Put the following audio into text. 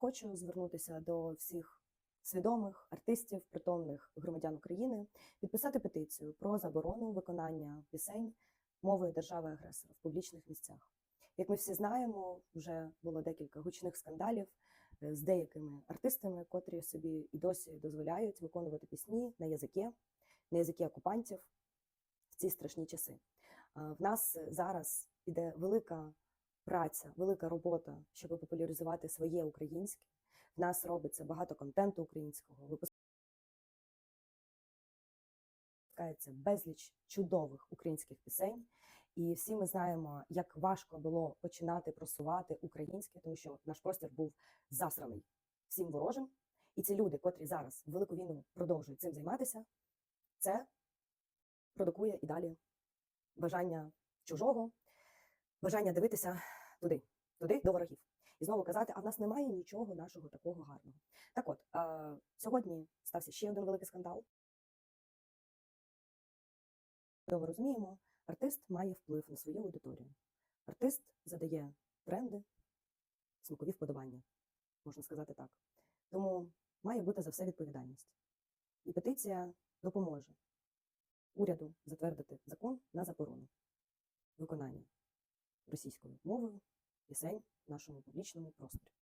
Хочу звернутися до всіх свідомих артистів, притомних громадян України, підписати петицію про заборону виконання пісень мовою держави-агресора в публічних місцях. Як ми всі знаємо, вже було декілька гучних скандалів е, з деякими артистами, котрі собі і досі дозволяють виконувати пісні на язикі, на язикі окупантів в ці страшні часи. В нас зараз іде велика праця, велика робота, щоб популяризувати своє українське. В нас робиться багато контенту українського, випускається безліч чудових українських пісень. І всі ми знаємо, як важко було починати просувати українське, тому що наш простір був засраний всім ворожим. І ці люди, котрі зараз в велику війну продовжують цим займатися, це продукує і далі бажання чужого, бажання дивитися туди, туди до ворогів. І знову казати, а в нас немає нічого нашого такого гарного. Так от, е, сьогодні стався ще один великий скандал. Ми розуміємо, артист має вплив на свою аудиторію. Артист задає тренди, смакові вподобання, можна сказати так. Тому має бути за все відповідальність. І петиція допоможе уряду затвердити закон на заборону виконання російською мовою пісень в нашому публічному просторі.